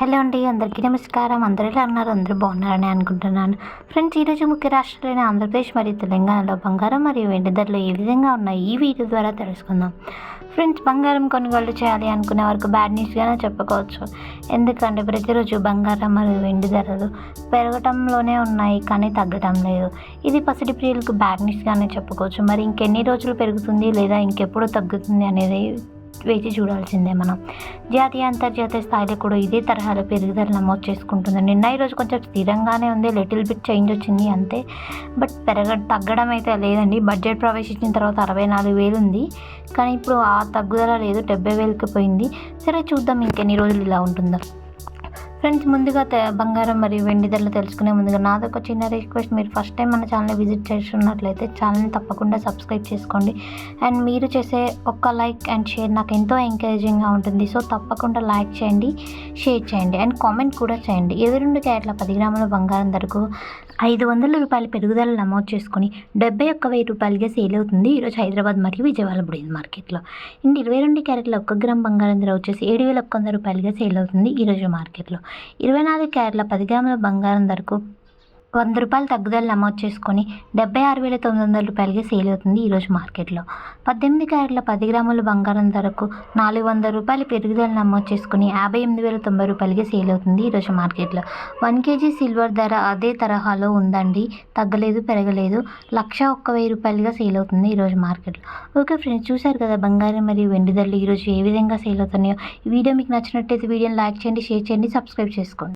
Hello అండి అందరికీ నమస్కారం. అందరూ ఎలా ఉన్నారు? అందరూ బాగున్నారని అనుకుంటున్నాను. ఫ్రెండ్స్ ఈరోజు ముఖ్య రాష్ట్రాలైన ఆంధ్రప్రదేశ్ మరియు తెలంగాణలో బంగారం మరియు వెండి ధరలు ఏ విధంగా ఉన్నాయి? ఈ వీడియో ద్వారా తెలుసుకుందాం. ఫ్రెండ్స్ బంగారం కొనుగోలు చేయాలి అనుకునే వరకు బ్యాడ్ న్యూస్గానే చెప్పుకోవచ్చు. ఎందుకంటే ప్రతిరోజు బంగారం మరియు వెండి ధరలు పెరగటంలోనే ఉన్నాయి కానీ తగ్గటం లేదు. ఇది పసిడి ప్రియులకు బ్యాడ్ న్యూస్గానే చెప్పుకోవచ్చు. మరి ఇంకెన్ని రోజులు పెరుగుతుంది లేదా ఇంకెప్పుడు తగ్గుతుంది అనేది వేచి చూడాల్సిందే మనం. జాతీయ అంతర్జాతీయ స్థాయిలో కూడా ఇదే తరహాలో పెరుగుదల నమోదు చేసుకుంటుంది నిన్న ఈరోజు కొంచెం స్థిరంగానే ఉంది. లిటిల్ బిట్ చేంజ్ వచ్చింది అంతే. బట్ పెరగ తగ్గడం అయితే లేదండి. బడ్జెట్ ప్రవేశించిన తర్వాత అరవై నాలుగు వేలు ఉంది. కానీ ఇప్పుడు ఆ తగ్గుదల లేదు. డెబ్బై వేలకి పోయింది. సరే చూద్దాం ఇంకెన్ని రోజులు ఇలా ఉంటుందో. ఫ్రెండ్స్ ముందుగా తె- బంగారం మరియు వెండి ధరలు తెలుసుకునే ముందుగా నాదొక చిన్న రిక్వెస్ట్. మీరు ఫస్ట్ టైం మన ఛానల్ విజిట్ చేస్తున్నట్లయితే ఛానల్ని తప్పకుండా సబ్స్క్రైబ్ చేసుకోండి. అండ్ మీరు చేసే ఒక్క లైక్ అండ్ షేర్ నాకు ఎంతో ఎంకరేజింగ్గా ఉంటుంది. సో తప్పకుండా లైక్ చేయండి షేర్ చేయండి అండ్ కామెంట్ కూడా చేయండి. ఇరవై రెండు క్యారెట్ల పది గ్రాముల బంగారం ధరకు ఐదు వందల రూపాయల పెరుగుదల నమోదు చేసుకొని డెబ్బై ఒక్క వెయ్యి రూపాయలుగా సేల్ అవుతుంది. ఈరోజు హైదరాబాద్ మరియు విజయవాడ బుడిన్ మార్కెట్లో. ఇంక ఇరవై రెండు క్యారెట్ల ఒక్క గ్రామ్ బంగారం ధర వచ్చేసి ఏడు వేల ఒక్క వంద రూపాయలుగా సేల్ అవుతుంది ఈరోజు మార్కెట్లో. ఇరవై నాలుగు క్యారెట్ల పది గ్రాముల బంగారం ధరకు వంద రూపాయలు తగ్గుదల నమోదు చేసుకొని డెబ్బై ఆరు వేల తొమ్మిది వందల రూపాయలకి సేల్ అవుతుంది ఈరోజు మార్కెట్లో. పద్దెనిమిది క్యారెట్ల పది గ్రాముల బంగారం ధరకు నాలుగు వందల రూపాయలు పెరుగుదల నమోదు చేసుకుని యాభై ఎనిమిది వేల తొంభై రూపాయలకి సేల్ అవుతుంది ఈరోజు మార్కెట్లో. వన్ కేజీ సిల్వర్ ధర అదే తరహాలో ఉందండి. తగ్గలేదు పెరగలేదు. లక్ష ఒక్క వెయ్యి రూపాయలుగా సేల్ అవుతుంది ఈరోజు మార్కెట్లో. ఓకే ఫ్రెండ్స్ చూశారు కదా బంగారం మరియు వెండి ధరలు ఈరోజు ఏ విధంగా సేల్ అవుతున్నాయో. ఈ వీడియో మీకు నచ్చినట్టయితే వీడియోని లైక్ చేయండి షేర్ చేయండి సబ్స్క్రైబ్ చేసుకోండి.